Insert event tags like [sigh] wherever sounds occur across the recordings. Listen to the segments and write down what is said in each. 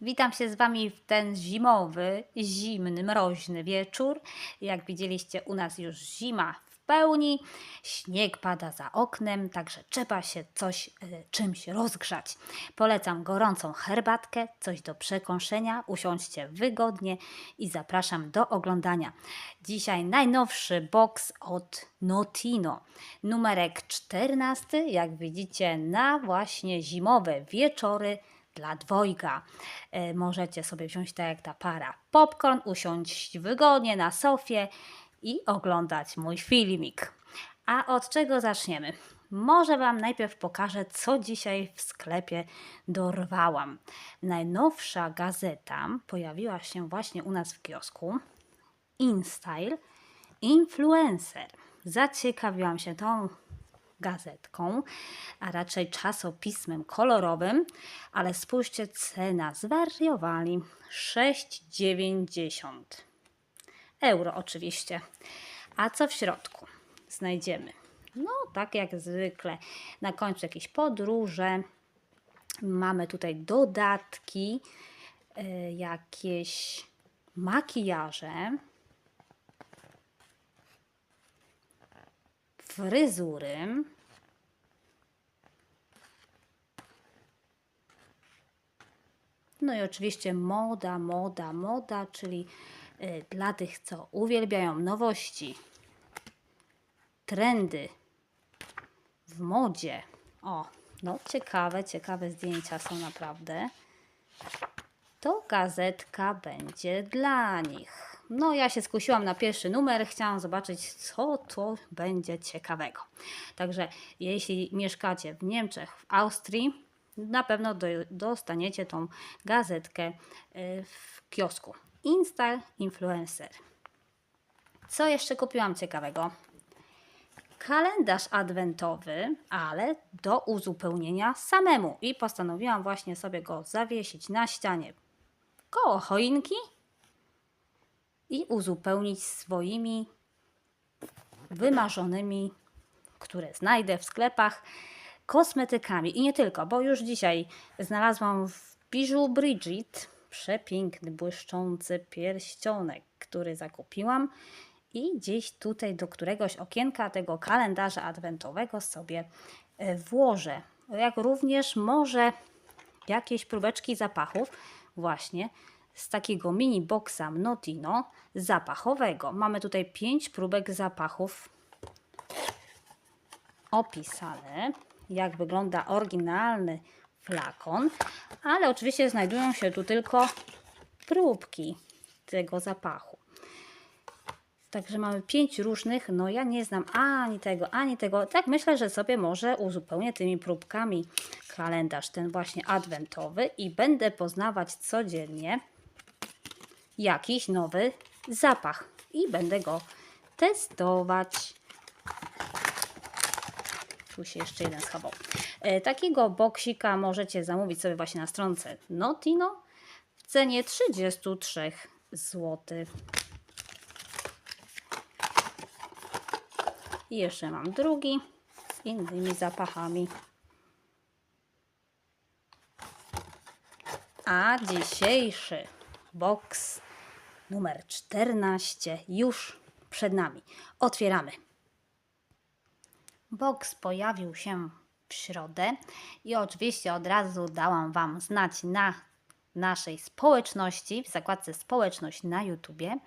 Witam się z Wami w ten zimowy, zimny, mroźny wieczór. Jak widzieliście, u nas już zima w pełni, śnieg pada za oknem, także trzeba się coś e, czymś rozgrzać. Polecam gorącą herbatkę, coś do przekąszenia, usiądźcie wygodnie i zapraszam do oglądania. Dzisiaj najnowszy box od Notino, numerek 14, jak widzicie, na właśnie zimowe wieczory dla dwojga. E, Możecie sobie wziąć tak jak ta para popcorn, usiąść wygodnie na sofie i oglądać mój filmik. A od czego zaczniemy? Może Wam najpierw pokażę, co dzisiaj w sklepie dorwałam. Najnowsza gazeta pojawiła się właśnie u nas w kiosku. InStyle Influencer. Zaciekawiłam się tą gazetką, a raczej czasopismem kolorowym, ale spójrzcie, cena zwariowali 6,90 euro oczywiście. A co w środku znajdziemy? No, tak jak zwykle, na końcu jakieś podróże. Mamy tutaj dodatki, y, jakieś makijaże, fryzury. No i oczywiście moda, moda, moda, czyli y, dla tych, co uwielbiają nowości, trendy w modzie. O, no ciekawe, ciekawe zdjęcia są naprawdę. To gazetka będzie dla nich. No, ja się skusiłam na pierwszy numer, chciałam zobaczyć, co to będzie ciekawego. Także, jeśli mieszkacie w Niemczech, w Austrii, na pewno do, dostaniecie tą gazetkę y, w kiosku. Insta Influencer. Co jeszcze kupiłam ciekawego? Kalendarz adwentowy, ale do uzupełnienia samemu. I postanowiłam właśnie sobie go zawiesić na ścianie koło choinki i uzupełnić swoimi wymarzonymi, które znajdę w sklepach, kosmetykami. I nie tylko, bo już dzisiaj znalazłam w Bijou Bridget przepiękny, błyszczący pierścionek, który zakupiłam. I gdzieś tutaj do któregoś okienka tego kalendarza adwentowego sobie e, włożę. Jak również może jakieś próbeczki zapachów, właśnie z takiego mini boxa Notino zapachowego. Mamy tutaj pięć próbek zapachów opisane, jak wygląda oryginalny flakon, ale oczywiście znajdują się tu tylko próbki tego zapachu. Także mamy pięć różnych, no ja nie znam ani tego, ani tego. Tak myślę, że sobie może uzupełnię tymi próbkami kalendarz ten właśnie adwentowy i będę poznawać codziennie jakiś nowy zapach i będę go testować. Tu się jeszcze jeden schował. E, takiego boksika możecie zamówić sobie właśnie na stronce Notino w cenie 33 zł. I jeszcze mam drugi z innymi zapachami. A dzisiejszy box numer 14 już przed nami. Otwieramy. Box pojawił się w środę i oczywiście od razu dałam Wam znać na naszej społeczności, w zakładce społeczność na YouTubie.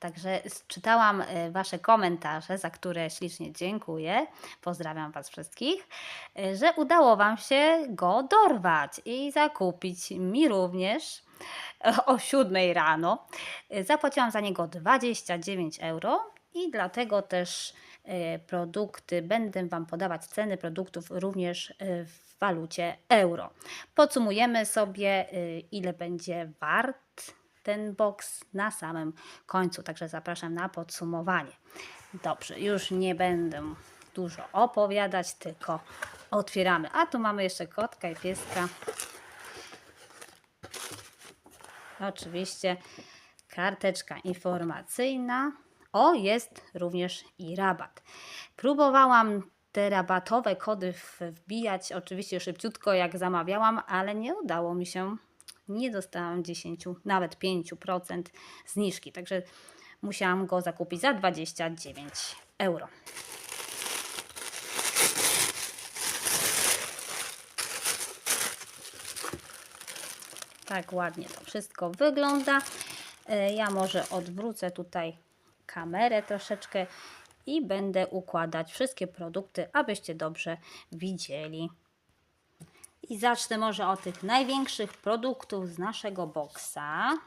Także czytałam e, Wasze komentarze, za które ślicznie dziękuję. Pozdrawiam Was wszystkich, e, że udało Wam się go dorwać i zakupić mi również [laughs] o 7 rano. E, Zapłaciłam za niego 29 euro i dlatego też e, produkty, będę Wam podawać ceny produktów również e, w walucie euro. Podsumujemy sobie, ile będzie wart ten box na samym końcu, także zapraszam na podsumowanie. Dobrze, już nie będę dużo opowiadać, tylko otwieramy. A tu mamy jeszcze kotka i pieska. Oczywiście karteczka informacyjna. O, jest również i rabat. Próbowałam te rabatowe kody wbijać oczywiście szybciutko jak zamawiałam, ale nie udało mi się nie dostałam 10, nawet 5% zniżki, także musiałam go zakupić za 29 euro. Tak ładnie to wszystko wygląda. E, Ja może odwrócę tutaj kamerę troszeczkę i będę układać wszystkie produkty, abyście dobrze widzieli. I zacznę może od tych największych produktów z naszego boksa.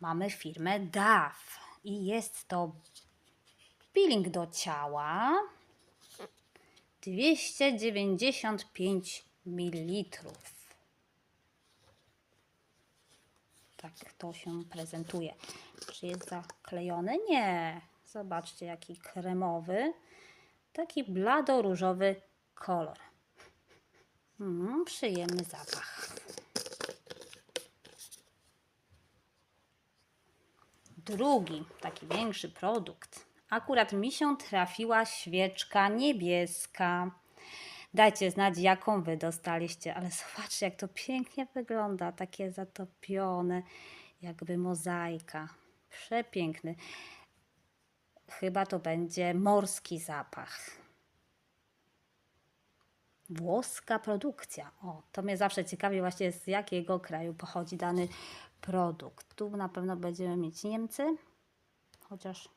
Mamy firmę DAF i jest to peeling do ciała 295 ml. Tak to się prezentuje. Czy jest zaklejony? Nie. Zobaczcie, jaki kremowy, taki blado-różowy kolor. Mm, przyjemny zapach. Drugi, taki większy produkt. Akurat mi się trafiła świeczka niebieska. Dajcie znać, jaką wy dostaliście, ale zobaczcie, jak to pięknie wygląda. Takie zatopione, jakby mozaika. Przepiękny. Chyba to będzie morski zapach. Włoska produkcja. O, to mnie zawsze ciekawi właśnie z jakiego kraju pochodzi dany produkt. Tu na pewno będziemy mieć Niemcy, chociaż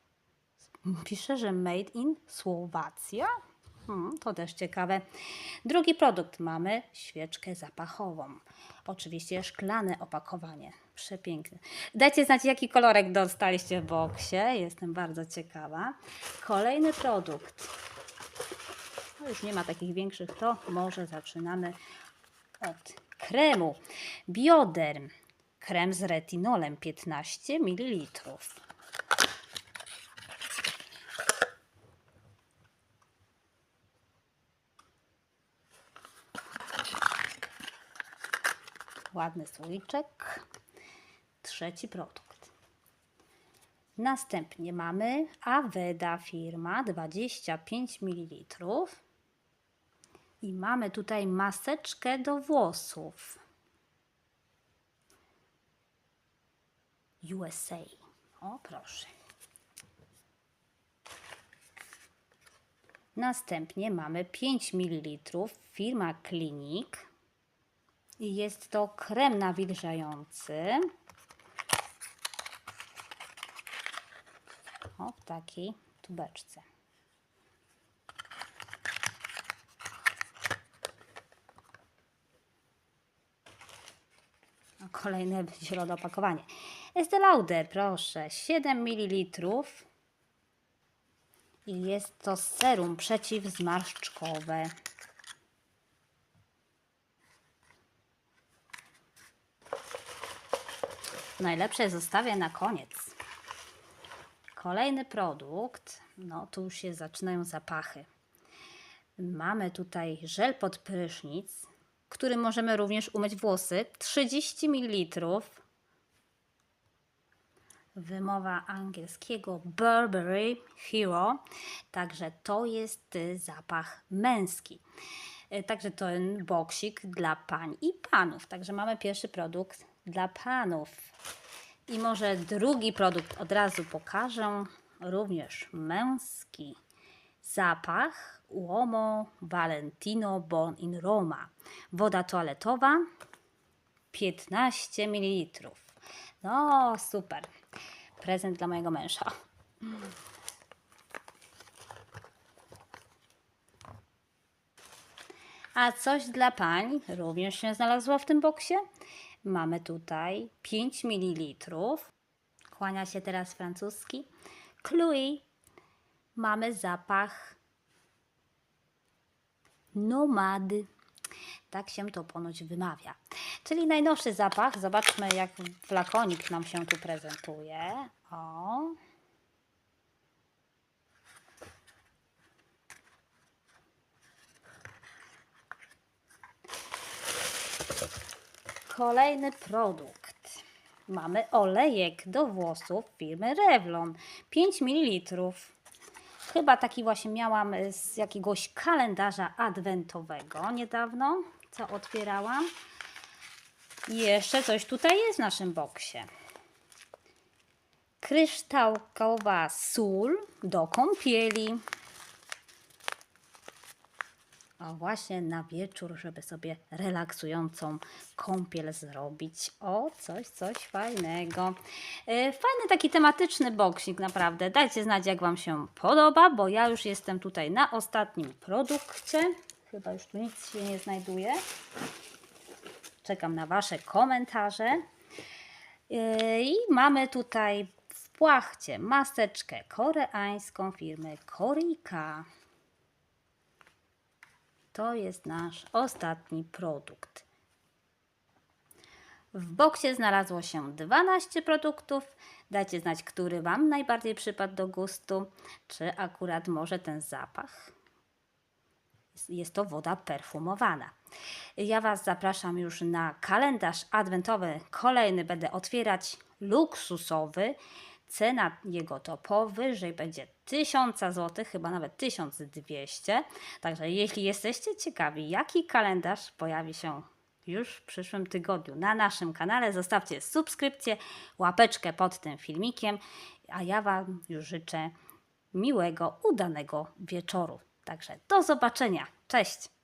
pisze, że made in Słowacja. Hmm, to też ciekawe. Drugi produkt mamy świeczkę zapachową. Oczywiście szklane opakowanie. Przepiękne. Dajcie znać, jaki kolorek dostaliście w boksie. Jestem bardzo ciekawa. Kolejny produkt. No już nie ma takich większych, to może zaczynamy od kremu. Bioderm. Krem z retinolem 15 ml. Ładny słoiczek. Trzeci produkt. Następnie mamy Aveda firma 25 ml. I mamy tutaj maseczkę do włosów. USA. O, proszę. Następnie mamy 5 ml firma Clinic. I jest to krem nawilżający. O, w takiej tubeczce. Kolejne [laughs] zielone opakowanie. Estee Lauder, proszę, 7 ml. I jest to serum przeciwzmarszczkowe. Najlepsze zostawię na koniec. Kolejny produkt, no tu już się zaczynają zapachy. Mamy tutaj żel pod prysznic, który możemy również umyć włosy. 30 ml. Wymowa angielskiego Burberry Hero. Także to jest y, zapach męski. Y, Także ten boksik dla pań i panów. Także mamy pierwszy produkt dla panów. I może drugi produkt od razu pokażę. Również męski zapach Uomo Valentino Bon in Roma. Woda toaletowa 15 ml. No super. Prezent dla mojego męża. A coś dla pań również się znalazło w tym boksie. Mamy tutaj 5 ml. Kłania się teraz francuski. Chloe. Mamy zapach nomady. Tak się to ponoć wymawia. Czyli najnowszy zapach. Zobaczmy, jak flakonik nam się tu prezentuje. O. Kolejny produkt. Mamy olejek do włosów firmy Revlon. 5 ml. Chyba taki właśnie miałam z jakiegoś kalendarza adwentowego niedawno, co otwierałam. Jeszcze coś tutaj jest w naszym boksie. Kryształkowa sól do kąpieli. O, właśnie na wieczór, żeby sobie relaksującą kąpiel zrobić. O, coś, coś fajnego. E, Fajny taki tematyczny boksik, naprawdę. Dajcie znać, jak Wam się podoba, bo ja już jestem tutaj na ostatnim produkcie. Chyba już tu nic się nie znajduje. Czekam na Wasze komentarze. Yy, I mamy tutaj w płachcie maseczkę koreańską firmy Korika. To jest nasz ostatni produkt. W boksie znalazło się 12 produktów. Dajcie znać, który Wam najbardziej przypadł do gustu, czy akurat może ten zapach jest to woda perfumowana. Ja Was zapraszam już na kalendarz adwentowy. Kolejny będę otwierać luksusowy. Cena jego to powyżej będzie 1000 zł, chyba nawet 1200. Także jeśli jesteście ciekawi, jaki kalendarz pojawi się już w przyszłym tygodniu na naszym kanale, zostawcie subskrypcję, łapeczkę pod tym filmikiem, a ja Wam już życzę miłego, udanego wieczoru. Także do zobaczenia. Cześć!